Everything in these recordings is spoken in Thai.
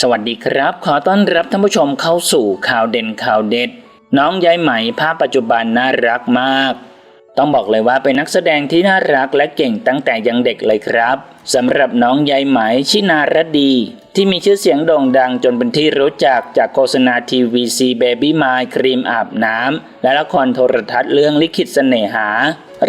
สวัสดีครับ ขอต้อนรับท่านผู้ชมเข้าสู่ข่าวเด่นข่าวเด็ด น้องยายไหมภาพปัจจุบันน่ารักมาก ต้องบอกเลยว่าเป็นนักแสดงที่น่ารักและเก่งตั้งแต่ยังเด็กเลยครับสำหรับน้องยายไหมชินารดี ที่มีชื่อเสียงโด่งดังจนเป็นที่รู้จักจากโฆษณาทีวีซีเบบี้มายครีมอาบน้ำและละครโทรทัศน์เรื่องลิขิตเสน่หา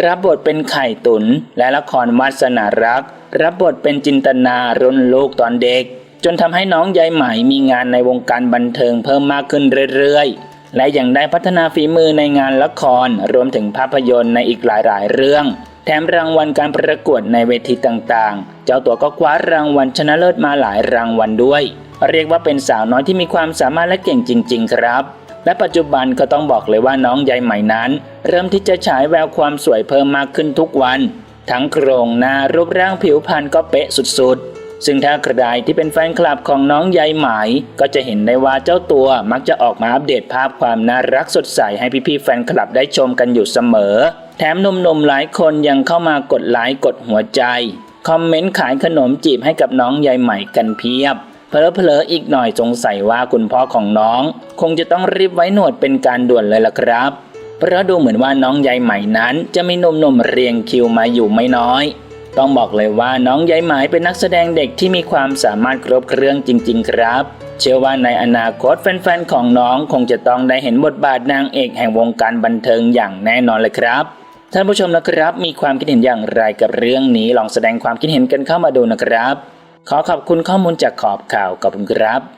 รับบทเป็นไข่ตุน และละครวาสนารัก รับบทเป็นจินตนารุ่นลูกตอนเด็ก จนทำให้น้องยายไหมมีงานในวงการบันเทิงเพิ่มมากขึ้นเรื่อยๆ และยังได้พัฒนาฝีมือในงานละคร รวมถึงภาพยนตร์ในอีกหลายๆ เรื่อง แถมรางวัลการประกวดในเวทีต่างๆ เจ้าตัวก็คว้ารางวัลชนะเลิศมาหลายรางวัลด้วย เรียกว่าเป็นสาวน้อยที่มีความสามารถและเก่งจริง ๆ ครับ และปัจจุบันก็ต้องบอกเลยว่าน้องยายไหม่นั้น เริ่มที่จะฉายแววความสวยเพิ่มมากขึ้นทุกวัน ทั้งโครงหน้ารูปร่างผิวพรรณก็เป๊ะสุดๆ ซึ่งถ้าใครที่เป็นแฟนคลับของน้องยายไหมก็จะเห็นได้ว่าเจ้าตัวมักจะออกมาอัปเดตภาพความน่ารักสดใสให้พี่ๆแฟนคลับได้ชมกันอยู่เสมอ แถมหนุ่มๆหลายคนยังเข้ามากดไลค์กดหัวใจ คอมเมนต์ขายขนมจีบให้กับน้องยายใหม่กันเพียบเพลอเพลอๆอีกหน่อยสงสัยว่าคุณพ่อของน้อง คงจะต้องรีบไว้หนวดเป็นการด่วนเลยล่ะครับ เพราะดูเหมือนว่าน้องยายใหม่นั้น จะมีหนุ่มๆเรียงคิวมาอยู่ไม่น้อย ต้องบอกเลยว่าน้องยายไหมเป็นนักแสดงเด็กที่มีความสามารถครบเครื่องจริง ๆ ครับ เชื่อว่าในอนาคตแฟนๆของน้องคงจะต้องได้เห็นบทบาทนางเอกแห่งวงการบันเทิงอย่างแน่นอนเลยครับท่านผู้ชมนะครับมีความคิดเห็นอย่างไรกับเรื่องนี้ลองแสดงความคิดเห็นกันเข้ามาดูนะครับ ขอขอบคุณข้อมูลจากขอบข่าวขอบคุณครับ